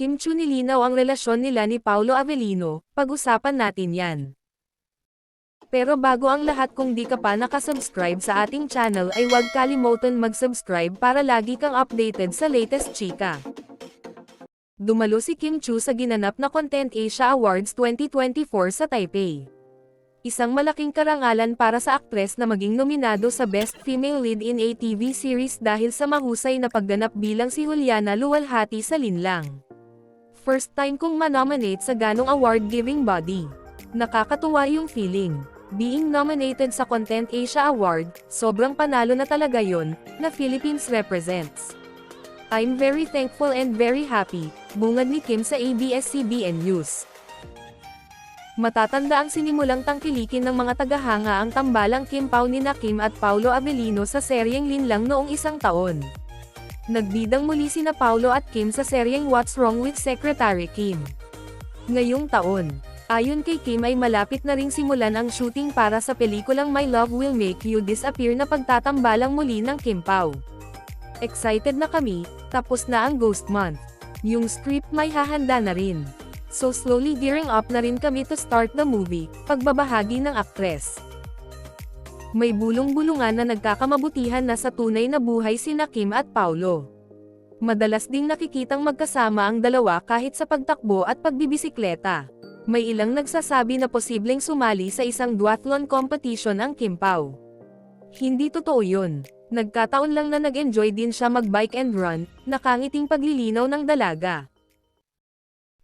Kim Chu nilinaw ang relasyon nila ni Paulo Avellino, pag-usapan natin yan. Pero bago ang lahat kung di ka pa nakasubscribe sa ating channel ay huwag kalimutan mag-subscribe para lagi kang updated sa latest chika. Dumalo si Kim Chu sa ginanap na Content Asia Awards 2024 sa Taipei. Isang malaking karangalan para sa aktres na maging nominado sa Best Female Lead in a TV Series dahil sa mahusay na pagganap bilang si Juliana Luwalhati sa Linlang. First time kong manominate sa ganong award-giving body. Nakakatuwa yung feeling. Being nominated sa Content Asia Award, sobrang panalo na talaga yon, na Philippines represents. I'm very thankful and very happy, bungad ni Kim sa ABS-CBN News. Matatanda ang sinimulang tangkilikin ng mga tagahanga ang tambalang Kim Pao ni na Kim at Paulo Avellino sa seryeng Linlang noong isang taon. Nagbidang muli sina Paulo at Kim sa seryeng What's Wrong with Secretary Kim. Ngayong taon, ayon kay Kim ay malapit na ring simulan ang shooting para sa pelikulang My Love Will Make You Disappear na pagtatambalang muli ng Kim Pao. Excited na kami, tapos na ang Ghost Month. Yung script may hahanda na rin. So slowly gearing up na rin kami to start the movie, pagbabahagi ng aktres. May bulong-bulungan na nagkakamabutihan na sa tunay na buhay sina Kim at Paulo. Madalas ding nakikitang magkasama ang dalawa kahit sa pagtakbo at pagbibisikleta. May ilang nagsasabi na posibleng sumali sa isang duathlon competition ang Kim Pao. Hindi totoo yun. Nagkataon lang na nag-enjoy din siya mag-bike and run, nakangiting paglilinaw ng dalaga.